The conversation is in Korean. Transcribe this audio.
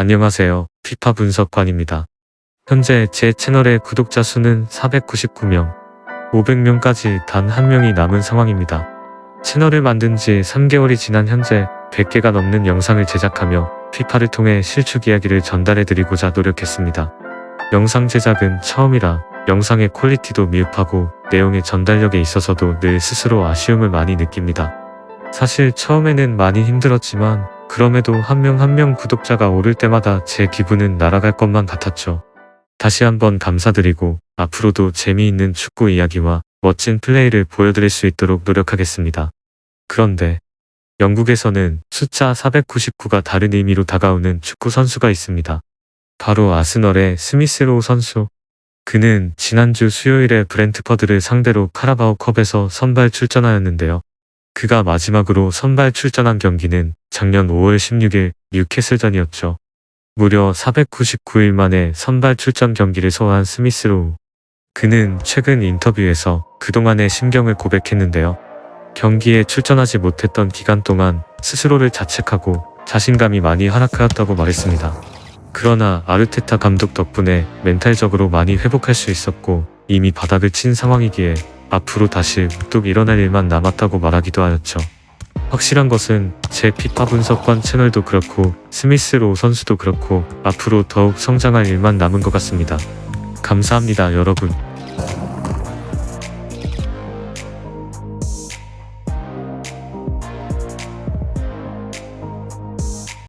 안녕하세요. 피파 분석관입니다. 현재 제 채널의 구독자 수는 499명, 500명까지 단 한 명이 남은 상황입니다. 채널을 만든 지 3개월이 지난 현재 100개가 넘는 영상을 제작하며 피파를 통해 실축 이야기를 전달해드리고자 노력했습니다. 영상 제작은 처음이라 영상의 퀄리티도 미흡하고 내용의 전달력에 있어서도 늘 스스로 아쉬움을 많이 느낍니다. 사실 처음에는 많이 힘들었지만 그럼에도 한명 한 명 구독자가 오를 때마다 제 기분은 날아갈 것만 같았죠. 다시 한번 감사드리고 앞으로도 재미있는 축구 이야기와 멋진 플레이를 보여드릴 수 있도록 노력하겠습니다. 그런데 영국에서는 숫자 499가 다른 의미로 다가오는 축구 선수가 있습니다. 바로 아스널의 스미스 로우 선수. 그는 지난주 수요일에 브렌트퍼드를 상대로 카라바오 컵에서 선발 출전하였는데요. 그가 마지막으로 선발 출전한 경기는 작년 5월 16일 뉴캐슬전이었죠. 무려 499일 만에 선발 출전 경기를 소화한 스미스로우. 그는 최근 인터뷰에서 그동안의 심경을 고백했는데요. 경기에 출전하지 못했던 기간 동안 스스로를 자책하고 자신감이 많이 하락하였다고 말했습니다. 그러나 아르테타 감독 덕분에 멘탈적으로 많이 회복할 수 있었고 이미 바닥을 친 상황이기에 앞으로 다시 뚝 일어날 일만 남았다고 말하기도 하였죠. 확실한 것은 제 피파 분석관 채널도 그렇고 스미스로 선수도 그렇고 앞으로 더욱 성장할 일만 남은 것 같습니다. 감사합니다 여러분.